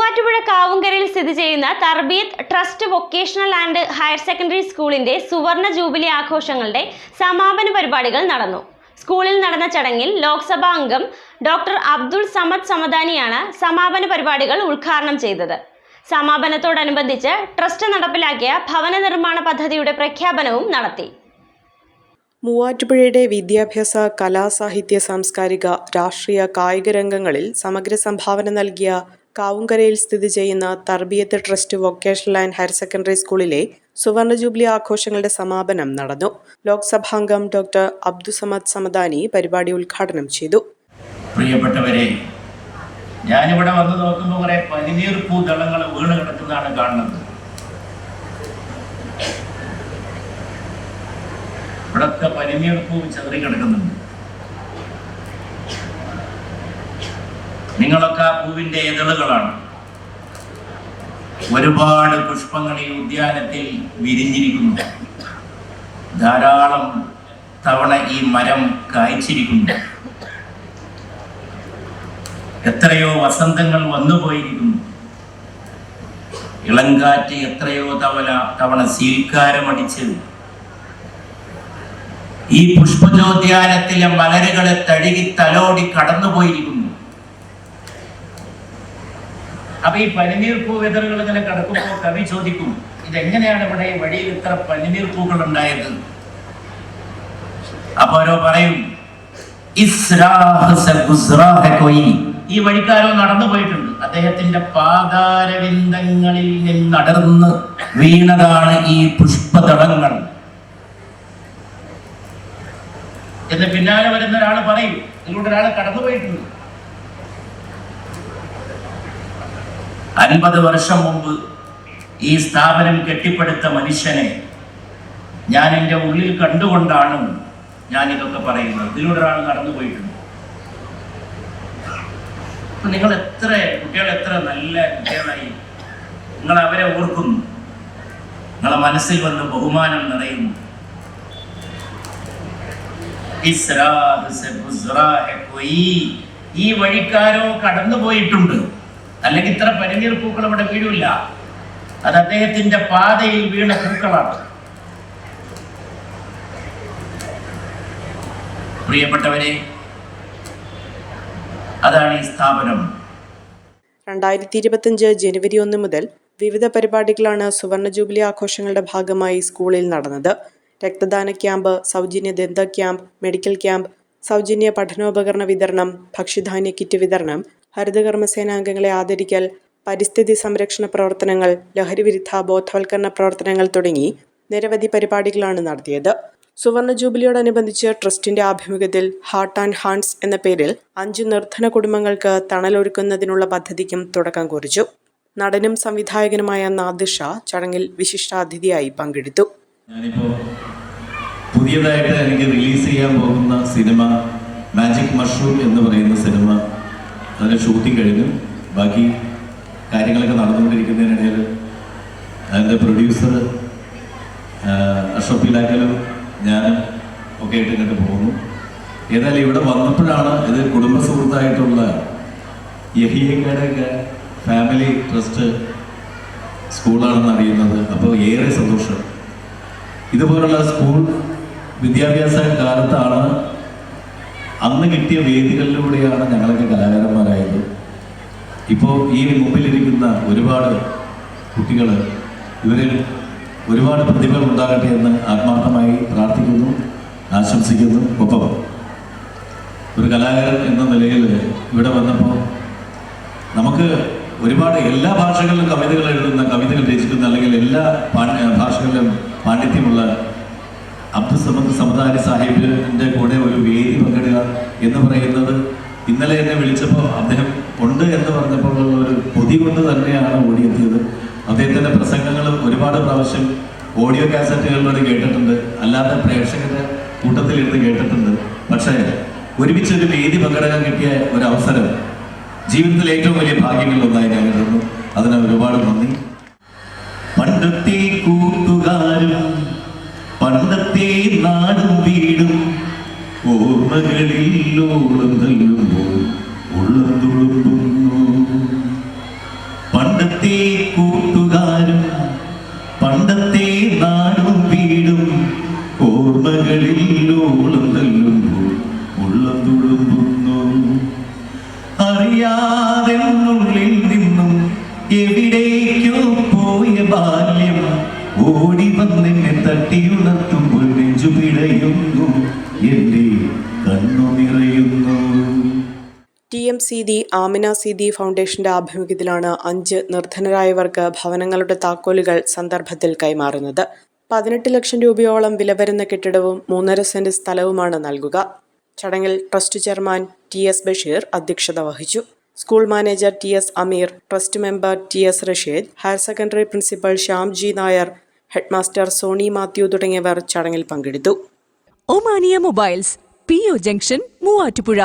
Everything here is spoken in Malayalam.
മൂവാറ്റുപുഴ കാവുങ്കരയിൽ സ്ഥിതി ചെയ്യുന്ന Tarbiyath trust vocational and higher secondary സ്കൂളിന്റെ സുവർണ ജൂബിലി ആഘോഷങ്ങളുടെ സമാപന പരിപാടികൾ നടന്നു. സ്കൂളിൽ നടന്ന ചടങ്ങിൽ ലോക്സഭാ അംഗം ഡോക്ടർ അബ്ദുൾ സമദ് സമദാനിയാണ് സമാപന പരിപാടികൾ ഉദ്ഘാടനം ചെയ്തത്. സമാപനത്തോടനുബന്ധിച്ച് ട്രസ്റ്റ് നടപ്പിലാക്കിയ ഭവന നിർമ്മാണ പദ്ധതിയുടെ പ്രഖ്യാപനവും നടത്തി. മൂവാറ്റുപുഴയുടെ വിദ്യാഭ്യാസ കലാ സാഹിത്യ സാംസ്കാരിക രാഷ്ട്രീയ കായിക രംഗങ്ങളിൽ സമഗ്ര സംഭാവന നൽകിയ കാവുങ്കരയിൽ സ്ഥിതി ചെയ്യുന്ന Tarbiyath trust vocational and higher secondary സ്കൂളിലെ സുവർണ ജൂബിലി ആഘോഷങ്ങളുടെ സമാപനം നടന്നു. ലോക്സഭാംഗം ഡോക്ടർ അബ്ദുസമദ് സമദാനി പരിപാടി ഉദ്ഘാടനം ചെയ്തു. പ്രിയപ്പെട്ടവരെ ഞാനിവിടെ വന്ന് നോക്കുമ്പോൾ കുറെ പനിനീർ പൂതളങ്ങൾ വീണ് കിടക്കുന്നതാണ് കാണുന്നത്. ഇവിടത്തെ പനിനീർ പൂ ചെതറി കിടക്കുന്നുണ്ട്. നിങ്ങളൊക്കെ ആ പൂവിന്റെ ഇതളുകളാണ്. ഒരുപാട് പുഷ്പങ്ങൾ ഈ ഉദ്യാനത്തിൽ വിരിഞ്ഞിരിക്കുന്നു ധാരാളം തവണ ഈ മരം കായ്ച്ചിരിക്കുന്നു എത്രയോ വസന്തങ്ങൾ വന്നുപോയിരിക്കുന്നു ഇളങ്കാറ്റ് എത്രയോ തവണ തവണ സീൽക്കാരമടിച്ച് ഈ പുഷ്പജോദ്യാനത്തിലെ മലരുകളെ തഴുകി തലോടി കടന്നുപോയിരിക്കുന്നു. അപ്പൊ ഈ പനിനീർ പൂ വിതറുകൾ ഇങ്ങനെ കിടക്കുമ്പോൾ കവി ചോദിക്കും ഇതെങ്ങനെയാണ് ഇവിടെ ഈ വഴിയിൽ ഇത്ര പനിനീർ പൂക്കൾ ഉണ്ടായത്? അപ്പൊ ഓരോ പറയും. ഈ വഴിക്കാരോ നടന്നു പോയിട്ടുണ്ട്. അദ്ദേഹത്തിന്റെ പാതാരവിന്ദങ്ങളിൽ നിന്നടർന്ന് വീണതാണ് ഈ പുഷ്പതടങ്ങൾ. എന്ന് പിന്നാലെ വരുന്ന ഒരാൾ പറയും ഇതിലൂടെ ഒരാൾ കടന്നു പോയിട്ടുണ്ട് അൻപത് വർഷം മുമ്പ് ഈ സ്ഥാപനം കെട്ടിപ്പടുത്ത മനുഷ്യനെ ഞാൻ എന്റെ ഉള്ളിൽ കണ്ടുകൊണ്ടാണ് ഞാൻ ഇതൊക്കെ പറയുന്നത്. ഇതിലൂടെ ഒരാൾ നടന്നു പോയിട്ടുണ്ട്. നിങ്ങൾ എത്ര കുട്ടികൾ എത്ര നല്ല കുട്ടികളായി. നിങ്ങൾ അവരെ ഓർക്കുന്നു. നിങ്ങളെ മനസ്സിൽ വന്ന് ബഹുമാനം നിറയുന്നു. ഈ വഴിക്കാരോ കടന്നു പോയിട്ടുണ്ട് അല്ലെങ്കിൽ ഇത്ര പനിനീർ പൂക്കൾ ഇവിടെ വീഴില്ല. അത് അദ്ദേഹത്തിന്റെ പാതയിൽ വീണ പൂക്കളാണ്. പ്രിയപ്പെട്ടവരെ അതാണ് ഈ സ്ഥാപനം. രണ്ടായിരത്തി ഇരുപത്തിയഞ്ച് ജനുവരി ഒന്ന് മുതൽ വിവിധ പരിപാടികളാണ് സുവർണ ജൂബിലി ആഘോഷങ്ങളുടെ ഭാഗമായി സ്കൂളിൽ നടന്നത്. രക്തദാന ക്യാമ്പ് സൗജന്യ ദന്ത ക്യാമ്പ് മെഡിക്കൽ ക്യാമ്പ് സൗജന്യ പഠനോപകരണ വിതരണം ഭക്ഷ്യധാന്യ കിറ്റ് വിതരണം ഹരിതകർമ്മ സേനാംഗങ്ങളെ ആദരിക്കൽ പരിസ്ഥിതി സംരക്ഷണ പ്രവർത്തനങ്ങൾ ലഹരിവിരുദ്ധ ബോധവൽക്കരണ പ്രവർത്തനങ്ങൾ തുടങ്ങി നിരവധി പരിപാടികളാണ് നടത്തിയത്. സുവർണ ജൂബിലിയോടനുബന്ധിച്ച് ട്രസ്റ്റിന്റെ ആഭിമുഖ്യത്തിൽ ഹാർട്ട് ആൻഡ് ഹാൻഡ്സ് എന്ന പേരിൽ അഞ്ച് നിർധന കുടുംബങ്ങൾക്ക് തണലൊരുക്കുന്നതിനുള്ള പദ്ധതിക്കും തുടക്കം കുറിച്ചു. നടനും സംവിധായകനുമായ നാദിഷ ചടങ്ങിൽ വിശിഷ്ടാതിഥിയായി പങ്കെടുത്തു. പുതിയതായിട്ട് എനിക്ക് റിലീസ് ചെയ്യാൻ പോകുന്ന സിനിമ മാജിക് മഷ്റൂം എന്ന് പറയുന്ന സിനിമ അതിന്റെ ഷൂട്ടിംഗ് കഴിഞ്ഞു ബാക്കി കാര്യങ്ങളൊക്കെ നടന്നുകൊണ്ടിരിക്കുന്നതിനിടയിൽ അതിന്റെ പ്രൊഡ്യൂസർ അഷോക് ഇലാക്കലും ഞാനും ഒക്കെ ആയിട്ട് ഇങ്ങോട്ട് പോകുന്നു. ഏതായാലും ഇവിടെ വന്നപ്പോഴാണ് ഇത് കുടുംബ സുഹൃത്തായിട്ടുള്ള യഹിയക്കയുടെയൊക്കെ ഫാമിലി ട്രസ്റ്റ് സ്കൂളാണെന്ന് അറിയുന്നത് അപ്പോൾ ഏറെ സന്തോഷം. ഇതുപോലുള്ള സ്കൂൾ വിദ്യാഭ്യാസ കാലത്താണ് അന്ന് കിട്ടിയ വേദികളിലൂടെയാണ് ഞങ്ങളൊക്കെ കലാകാരന്മാരായത്. ഇപ്പോൾ ഈ മുമ്പിലിരിക്കുന്ന ഒരുപാട് കുട്ടികൾ ഇവരിൽ ഒരുപാട് പ്രതിഭകൾ ഉണ്ടാകട്ടെ എന്ന് ആത്മാർത്ഥമായി പ്രാർത്ഥിക്കുന്നു ആശംസിക്കുന്നു. ഒപ്പം ഒരു കലാകാരൻ എന്ന നിലയിൽ ഇവിടെ വന്നപ്പോൾ നമുക്ക് ഒരുപാട് എല്ലാ ഭാഷകളിലും കവിതകൾ എഴുതുന്ന കവിതകൾ രചിക്കുന്ന അല്ലെങ്കിൽ എല്ലാ ഭാഷകളിലും പാണ്ഡിത്യമുള്ള അബ്ദുസമദ് സമദാനി സാഹിബിന്റെ കൂടെ ഒരു വേദി പങ്കിടുക എന്ന് പറയുന്നത് ഇന്നലെ എന്നെ വിളിച്ചപ്പോൾ അദ്ദേഹം ഉണ്ട് എന്ന് പറഞ്ഞപ്പോൾ ഒരു പൊതി കൊണ്ട് തന്നെയാണ് ഓടിയെത്തിയത്. അദ്ദേഹത്തിന്റെ പ്രസംഗങ്ങൾ ഒരുപാട് പ്രാവശ്യം ഓഡിയോ കാസറ്റുകളിലൂടെ കേട്ടിട്ടുണ്ട്. അല്ലാതെ പ്രേക്ഷകരുടെ കൂട്ടത്തിൽ ഇരുന്ന് കേട്ടിട്ടുണ്ട്. പക്ഷേ ഒരുമിച്ച് ഒരു വേദി പങ്കെടുക്കാൻ കിട്ടിയ ഒരു അവസരം ജീവിതത്തിൽ ഏറ്റവും വലിയ ഭാഗ്യങ്ങളിൽ ഒന്നായി ഞാൻ കരുതുന്നു. അതിന് ഒരുപാട് നന്ദി. പണ്ടത്തെ പണ്ടത്തെ നാടും വീടും ഓർമ്മകളിൽ ഓളം നൽകുമ്പോൾ ഉള്ളം തുളുമ്പുന്നു പണ്ടത്തെ കൂട്ടുകാരും പണ്ടത്തെ നാടും വീടും ഓർമ്മകളിൽ ഓളം നൽകുമ്പോൾ ഉള്ളം തുളുമ്പുന്നു അറിയാതെ ഉള്ളിൽ നിന്നും എവിടേക്കോ പോയ ബാല്യം ഓടി വന്നെന്നെ തട്ടിയുണർത്തുമ്പോൾ നെഞ്ചു പിടയുന്നു എന്റെ കണ്ണു നിറയുന്നു. ടി എം സീതി ആമിന സീതി ഫൗണ്ടേഷന്റെ ആഭിമുഖ്യത്തിലാണ് അഞ്ച് നിർധനരായവർക്ക് ഭവനങ്ങളുടെ താക്കോലുകൾ സന്ദർഭത്തിൽ കൈമാറുന്നത്. പതിനെട്ട് ലക്ഷം രൂപയോളം വില വരുന്ന കെട്ടിടവും മൂന്നര സെന്റ് സ്ഥലവുമാണ് നൽകുക. ചടങ്ങിൽ trust chairman T S Basheer അധ്യക്ഷത വഹിച്ചു. School manager T S Ameer trust member T S Rasheed higher secondary principal Shyamji Nair headmaster Sony Mathew തുടങ്ങിയവർ ചടങ്ങിൽ പങ്കെടുത്തു. Omania mobiles P O junction Muvattupuzha.